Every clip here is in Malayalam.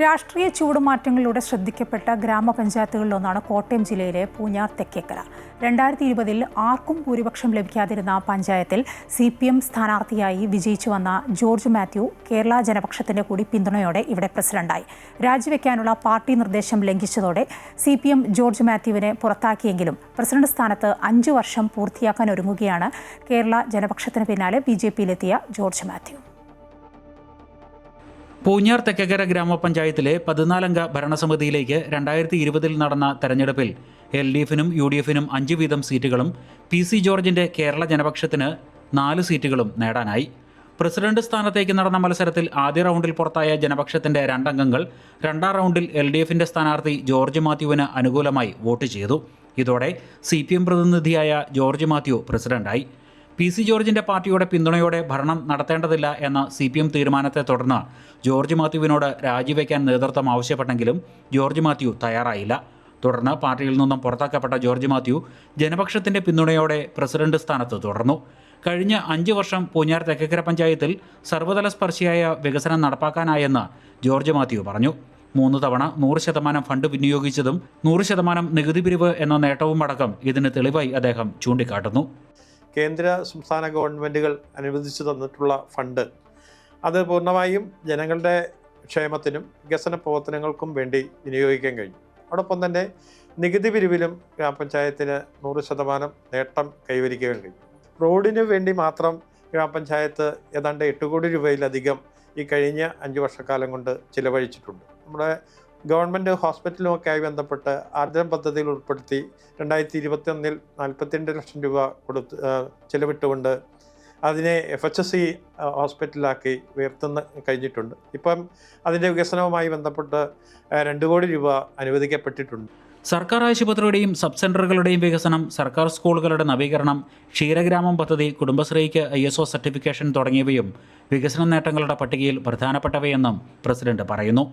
രാഷ്ട്രീയ ചൂടുമാറ്റങ്ങളിലൂടെ ശ്രദ്ധിക്കപ്പെട്ട ഗ്രാമപഞ്ചായത്തുകളിലൊന്നാണ് കോട്ടയം ജില്ലയിലെ പൂഞ്ഞാർ തെക്കേക്കര. രണ്ടായിരത്തി ഇരുപതിൽ ആർക്കും ഭൂരിപക്ഷം ലഭിക്കാതിരുന്ന പഞ്ചായത്തിൽ സി പി എം സ്ഥാനാർത്ഥിയായി വിജയിച്ചു വന്ന ജോർജ് മാത്യു കേരള ജനപക്ഷത്തിന്റെ കൂടി പിന്തുണയോടെ ഇവിടെ പ്രസിഡന്റായി. രാജിവെക്കാനുള്ള പാർട്ടി നിർദ്ദേശം ലംഘിച്ചതോടെ സി പി എം ജോർജ് മാത്യുവിനെ പുറത്താക്കിയെങ്കിലും പ്രസിഡന്റ് സ്ഥാനത്ത് അഞ്ചു വർഷം പൂർത്തിയാക്കാൻ ഒരുങ്ങുകയാണ് കേരള ജനപക്ഷത്തിന് പിന്നാലെ ബി ജെ പിയിലെത്തിയ ജോർജ് മാത്യു. പൂഞ്ഞാർ തെക്കകര ഗ്രാമപഞ്ചായത്തിലെ പതിനാലംഗ ഭരണസമിതിയിലേക്ക് രണ്ടായിരത്തി ഇരുപതിൽ നടന്ന തെരഞ്ഞെടുപ്പിൽ എൽ ഡി എഫിനും യു ഡി എഫിനും അഞ്ച് വീതം സീറ്റുകളും പി സി ജോർജിന്റെ കേരള ജനപക്ഷത്തിന് നാല് സീറ്റുകളും നേടാനായി. പ്രസിഡന്റ് സ്ഥാനത്തേക്ക് നടന്ന മത്സരത്തിൽ ആദ്യ റൗണ്ടിൽ പുറത്തായ ജനപക്ഷത്തിന്റെ രണ്ടംഗങ്ങൾ രണ്ടാം റൗണ്ടിൽ എൽ ഡി എഫിന്റെ സ്ഥാനാർത്ഥി ജോർജ് മാത്യുവിന് അനുകൂലമായി വോട്ട് ചെയ്തു. ഇതോടെ സി പി എം പ്രതിനിധിയായ ജോർജ് മാത്യു പ്രസിഡന്റായി. പി സി ജോർജിന്റെ പാർട്ടിയുടെ പിന്തുണയോടെ ഭരണം നടത്തേണ്ടതില്ല എന്ന സി പി എം തീരുമാനത്തെ തുടർന്ന് ജോർജ് മാത്യുവിനോട് രാജിവെക്കാൻ നേതൃത്വം ആവശ്യപ്പെട്ടെങ്കിലും ജോർജ് മാത്യു തയ്യാറായില്ല. തുടർന്ന് പാർട്ടിയിൽ നിന്നും പുറത്താക്കപ്പെട്ട ജോർജ് മാത്യു ജനപക്ഷത്തിന്റെ പിന്തുണയോടെ പ്രസിഡന്റ് സ്ഥാനത്ത് തുടർന്നു. കഴിഞ്ഞ അഞ്ച് വർഷം പൂഞ്ഞാർ തെക്കക്കര പഞ്ചായത്തിൽ സർവതല സ്പർശിയായ വികസനം നടപ്പാക്കാനായെന്ന് ജോർജ് മാത്യു പറഞ്ഞു. മൂന്ന് തവണ നൂറ് ശതമാനം ഫണ്ട് വിനിയോഗിച്ചതും നൂറ് ശതമാനം നികുതി പിരിവ് എന്ന നേട്ടവും അടക്കം ഇതിന് തെളിവായി അദ്ദേഹം ചൂണ്ടിക്കാട്ടുന്നു. കേന്ദ്ര സംസ്ഥാന ഗവൺമെന്റുകൾ അനുവദിച്ചു തന്നിട്ടുള്ള ഫണ്ട്. അത് പൂർണമായും ജനങ്ങളുടെ ക്ഷേമത്തിനും വികസന പ്രവർത്തനങ്ങൾക്കും വേണ്ടി വിനിയോഗിക്കാൻ കഴിഞ്ഞു. അതോടൊപ്പം തന്നെ നികുതി പിരിവിലും ഗ്രാമപഞ്ചായത്തിന് നൂറ് ശതമാനം നേട്ടം കൈവരിക്കാൻ കഴിഞ്ഞു റോഡിന് വേണ്ടി മാത്രം ഗ്രാമപഞ്ചായത്ത് ഏതാണ്ട് എട്ട് കോടി രൂപയിലധികം ഈ കഴിഞ്ഞ അഞ്ച് വർഷക്കാലം കൊണ്ട് ചിലവഴിച്ചിട്ടുണ്ട്. നമ്മുടെ ഗവൺമെന്റ് ഹോസ്പിറ്റലുമൊക്കെയായി ബന്ധപ്പെട്ട് ആർദ്രം പദ്ധതിയിൽ ഉൾപ്പെടുത്തി രണ്ടായിരത്തി ഇരുപത്തി ഒന്നിൽ നാൽപ്പത്തിരണ്ട് ലക്ഷം രൂപ കൊടുത്ത് ചെലവിട്ടുകൊണ്ട് അതിനെ എഫ് എച്ച് എസ് സി ഹോസ്പിറ്റലാക്കി ഉയർത്തുന്ന കഴിഞ്ഞിട്ടുണ്ട്. ഇപ്പം അതിന്റെ വികസനവുമായി ബന്ധപ്പെട്ട് രണ്ട് കോടി രൂപ അനുവദിക്കപ്പെട്ടിട്ടുണ്ട്. സർക്കാർ ആശുപത്രിയുടെയും സബ് സെന്ററുകളുടെയും വികസനം സർക്കാർ സ്കൂളുകളുടെ നവീകരണം ക്ഷീരഗ്രാമം പദ്ധതി കുടുംബശ്രീക്ക് ഐ എസ് ഒ സർട്ടിഫിക്കേഷൻ തുടങ്ങിയവയും വികസന നേട്ടങ്ങളുടെ പട്ടികയിൽ പ്രധാനപ്പെട്ടവയെന്നും പ്രസിഡന്റ് പറയുന്നു.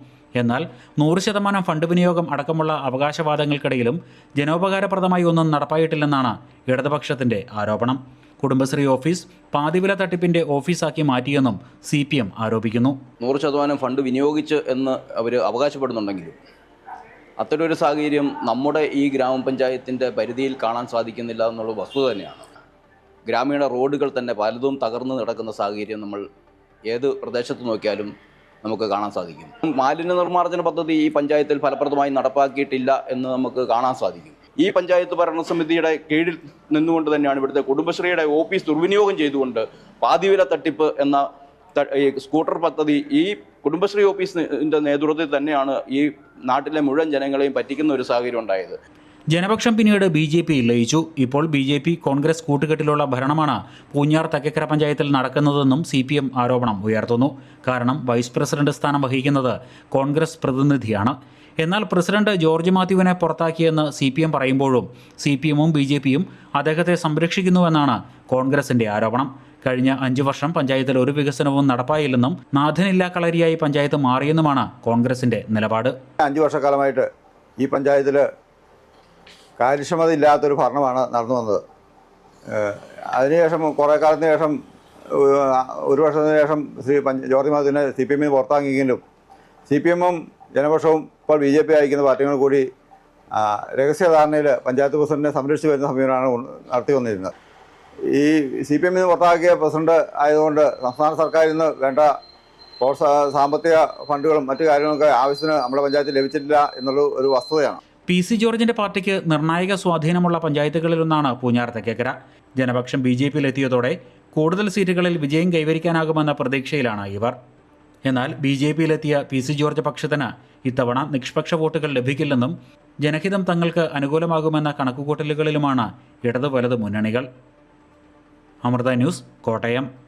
എന്നാൽ നൂറ് ശതമാനം ഫണ്ട് വിനിയോഗം അടക്കമുള്ള അവകാശവാദങ്ങൾക്കിടയിലും ജനോപകാരപ്രദമായി ഒന്നും നടപ്പായിട്ടില്ലെന്നാണ് ഇടതുപക്ഷത്തിന്റെ ആരോപണം. കുടുംബശ്രീ ഓഫീസ് പാതിവില തട്ടിപ്പിന്റെ ഓഫീസാക്കി മാറ്റിയെന്നും സി പി എം ആരോപിക്കുന്നു. നൂറ് ശതമാനം ഫണ്ട് വിനിയോഗിച്ച് എന്ന് അവർ അവകാശപ്പെടുന്നുണ്ടെങ്കിലും അത്തരമൊരു സാഹചര്യം നമ്മുടെ ഈ ഗ്രാമപഞ്ചായത്തിന്റെ പരിധിയിൽ കാണാൻ സാധിക്കുന്നില്ല എന്നുള്ള വസ്തുത തന്നെയാണ്. ഗ്രാമീണ റോഡുകൾ തന്നെ പലതും തകർന്നു നടക്കുന്ന സാഹചര്യം നമ്മൾ ഏത് പ്രദേശത്ത് നോക്കിയാലും നമുക്ക് കാണാൻ സാധിക്കും. മാലിന്യ നിർമ്മാർജന പദ്ധതി ഈ പഞ്ചായത്തിൽ ഫലപ്രദമായി നടപ്പാക്കിയിട്ടില്ല എന്ന് നമുക്ക് കാണാൻ സാധിക്കും. ഈ പഞ്ചായത്ത് ഭരണസമിതിയുടെ കീഴിൽ നിന്നുകൊണ്ട് തന്നെയാണ് ഇവിടുത്തെ കുടുംബശ്രീയുടെ ഓഫീസ് ദുർവിനിയോഗം ചെയ്തുകൊണ്ട് പാതിവില തട്ടിപ്പ് എന്ന ഈ സ്കൂട്ടർ പദ്ധതി ഈ കുടുംബശ്രീ ഓഫീസിന്റെ നേതൃത്വത്തിൽ തന്നെയാണ് ഈ നാട്ടിലെ മുഴുവൻ ജനങ്ങളെയും പറ്റിക്കുന്ന ഒരു സാഹചര്യം ഉണ്ടായത്. ജനപക്ഷം പിന്നീട് ബി ജെ പി ലയിച്ചു. ഇപ്പോൾ ബി ജെ പി കോൺഗ്രസ് കൂട്ടുകെട്ടിലുള്ള ഭരണമാണ് പൂഞ്ഞാർ തക്കക്കര പഞ്ചായത്തിൽ നടക്കുന്നതെന്നും സി പി എം ആരോപണം ഉയർത്തുന്നു. കാരണം വൈസ് പ്രസിഡന്റ് സ്ഥാനം വഹിക്കുന്നത് കോൺഗ്രസ് പ്രതിനിധിയാണ്. എന്നാൽ പ്രസിഡന്റ് ജോർജ് മാത്യുവിനെ പുറത്താക്കിയെന്ന് സി പി എം പറയുമ്പോഴും സി പി എമ്മും ബി ജെ പിയും അദ്ദേഹത്തെ സംരക്ഷിക്കുന്നുവെന്നാണ് കോൺഗ്രസിന്റെ ആരോപണം. കഴിഞ്ഞ അഞ്ചു വർഷം പഞ്ചായത്തിൽ ഒരു വികസനവും നടപ്പായില്ലെന്നും നാഥനില്ലാ കളരിയായി പഞ്ചായത്ത് മാറിയെന്നുമാണ് കോൺഗ്രസിന്റെ നിലപാട്. അഞ്ചു വർഷക്കാലമായിട്ട് ഈ പഞ്ചായത്തിൽ കാര്യക്ഷമത ഇല്ലാത്തൊരു ഭരണമാണ് നടന്നു വന്നത്. അതിനുശേഷം കുറേ കാലത്തിന് ശേഷം ഒരു വർഷത്തിന് ശേഷം ശ്രീ പഞ്ച ജോർജ് മാതിനെ സി പി എമ്മിൽ പുറത്താക്കിയെങ്കിലും സി പി എമ്മും ജനപക്ഷവും ഇപ്പോൾ ബി ജെ പി അയക്കുന്ന പാർട്ടികളും കൂടി രഹസ്യധാരണയിൽ പഞ്ചായത്ത് പ്രസിഡന്റിനെ സംരക്ഷിച്ചു വരുന്ന സമീപനമാണ് നടത്തി വന്നിരുന്നത്. ഈ സി പി എമ്മിന് പുറത്താക്കിയ പ്രസിഡന്റ് ആയതുകൊണ്ട് സംസ്ഥാന സർക്കാരിൽ നിന്ന് വേണ്ട സാമ്പത്തിക ഫണ്ടുകളും മറ്റു കാര്യങ്ങളൊക്കെ ആവശ്യത്തിന് നമ്മുടെ പഞ്ചായത്തിൽ ലഭിച്ചിട്ടില്ല എന്നുള്ള ഒരു വസ്തുതയാണ്. പി സി ജോർജിന്റെ പാർട്ടിക്ക് നിർണായക സ്വാധീനമുള്ള പഞ്ചായത്തുകളിലൊന്നാണ് പൂഞ്ഞാർ തെക്കേക്കര ജനപക്ഷം ബി ജെ പിയിലെത്തിയതോടെ കൂടുതൽ സീറ്റുകളിൽ വിജയം കൈവരിക്കാനാകുമെന്ന പ്രതീക്ഷയിലാണ് ഇവർ. എന്നാൽ ബി ജെ പിയിലെത്തിയ പി സി ജോർജ് പക്ഷത്തിന് ഇത്തവണ നിഷ്പക്ഷ വോട്ടുകൾ ലഭിക്കില്ലെന്നും ജനഹിതം തങ്ങൾക്ക് അനുകൂലമാകുമെന്ന കണക്കുകൂട്ടലുകളിലുമാണ് ഇടതു വലത് മുന്നണികൾ. അമൃത ന്യൂസ് കോട്ടയം